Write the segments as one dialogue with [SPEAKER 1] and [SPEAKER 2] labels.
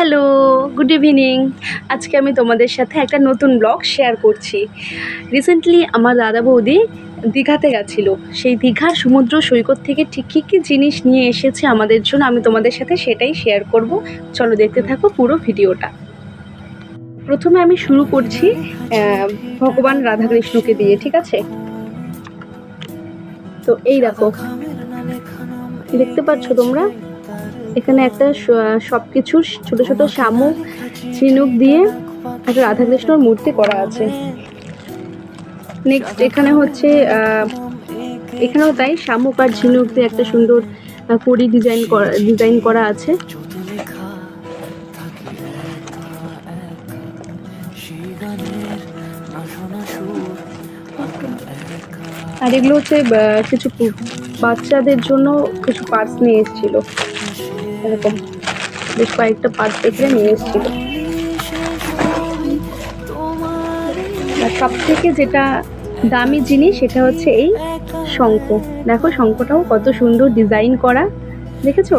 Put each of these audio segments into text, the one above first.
[SPEAKER 1] Hello, good evening. আজকে আমি তোমাদের সাথে একটা নতুন ব্লগ শেয়ার করছি। রিসেন্টলি আমার দাদা বৌদি দীঘাতে গেছিল। সেই দীঘার সমুদ্র সৈকত থেকে ঠিক কী কী জিনিস নিয়ে এসেছে আমাদের জন্য আমি তোমাদের সাথে সেটাই শেয়ার করব। চলো দেখতে থাকো পুরো ভিডিওটা। প্রথমে আমি শুরু করছি ভগবান রাধাকৃষ্ণকে দিয়ে, ঠিক আছে? তো এই দেখো, দেখতে পাচ্ছ তোমরা? এখানে একটা সব কিছুর ছোট ছোট শামুক, ঝিনুক দিয়ে একটা রাধাকৃষ্ণর মূর্তি করা আছে। নেক্সট এখানে হচ্ছে এখানেও তাই শামুক আর ঝিনুক দিয়ে একটা সুন্দর কড়ি ডিজাইন করা ডিজাইন করা আছে। আর এগুলো হচ্ছে কিছু বাচ্চাদের জন্য কিছু পার্টস নিয়ে এসেছিল। এরকম। বেশ কয়েকটা পার্টস এখানে নিয়ে এসেছিল। সব থেকে যেটা দামি জিনিস সেটা হচ্ছে এই শঙ্খ। দেখো শঙ্খটাও কত সুন্দর ডিজাইন করা। দেখেছ?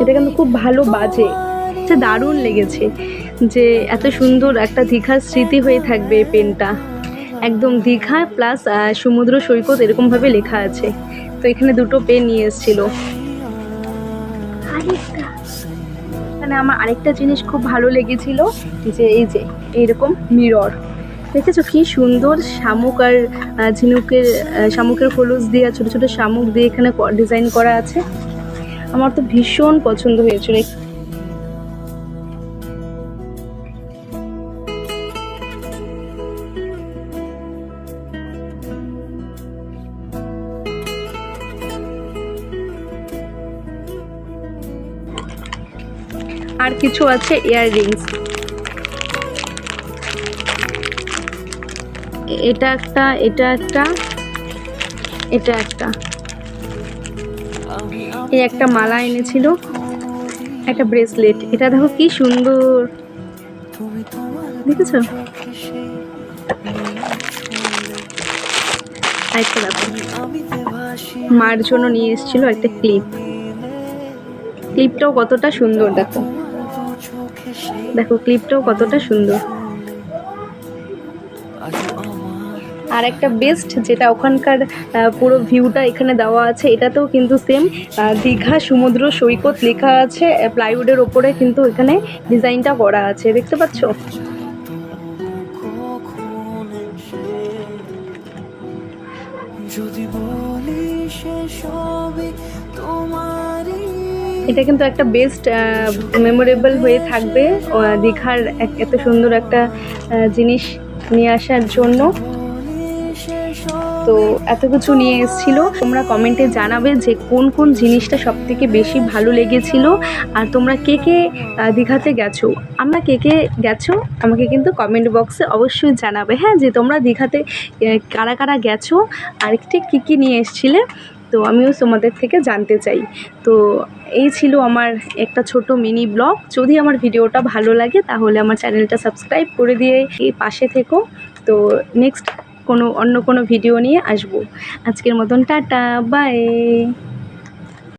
[SPEAKER 1] এটা কিন্তু খুব ভালো বাজে। এটা দারুণ লেগেছে যে এত সুন্দর একটা দীঘার স্মৃতি হয়ে থাকবে এই পেনটা। একদম দীঘা প্লাস সমুদ্র সৈকত এরকমভাবে লেখা আছে। তো এখানে দুটো পেন নিয়ে এসেছিল। মানে আমার আরেকটা জিনিস খুব ভালো লেগেছিল, যে এই যে, এইরকম মিরর দেখেছ কি সুন্দর শামুক আর ঝিনুকের শামুকের হলুদ দিয়ে ছোট ছোট শামুক দিয়ে এখানে ডিজাইন করা আছে। আমার তো ভীষণ পছন্দ হয়েছিল। আর কিছু আছে ইয়াররিংস এটা একটা এটা একটা এটা একটা। এই একটা মালা এনেছিল, একটা ব্রেসলেট এটা দেখো কি সুন্দর। দেখেছ? দেখো। মার জন্য নিয়ে এসেছিল একটা ক্লিপ ক্লিপটাও কতটা সুন্দর, দেখো। দেখো ক্লিপটাও কতটা সুন্দর। আর একটা বেস্ট যেটা ওখানকার পুরো ভিউটা এখানে দেওয়া আছে, এটাতেও কিন্তু সেম দীঘা সমুদ্র সৈকত লেখা আছে প্লাইউডের ওপরে কিন্তু এখানে ডিজাইনটা করা আছে, দেখতে পাচ্ছ?
[SPEAKER 2] যদি তোমারই
[SPEAKER 1] এটা কিন্তু একটা বেস্ট মেমোরেবল হয়ে থাকবে। দীঘার এত সুন্দর একটা জিনিস নিয়ে আসার জন্য। তো এত কিছু নিয়ে এসেছিল। তোমরা কমেন্টে জানাবে যে কোন কোন জিনিসটা সব থেকে বেশি ভালো লেগেছিল। আর তোমরা কে কে দীঘাতে গেছো? আমরা কে কে গেছো? আমাকে কিন্তু কমেন্ট বক্সে অবশ্যই জানাবে। হ্যাঁ যে তোমরা দীঘাতে কারা কারা গেছো? আর ঠিক কী কী নিয়ে এসেছিলে? তো আমিও তোমাদের থেকে জানতে চাই। তো এই ছিল আমার একটা ছোট মিনি ব্লগ। যদি আমার ভিডিওটা ভালো লাগে, তাহলে আমার চ্যানেলটা সাবস্ক্রাইব করে দিয়ে এই পাশে থেকো। তো নেক্সট কোনো, অন্য কোনো ভিডিও নিয়ে আসব। আজকের মতন টাটা বাই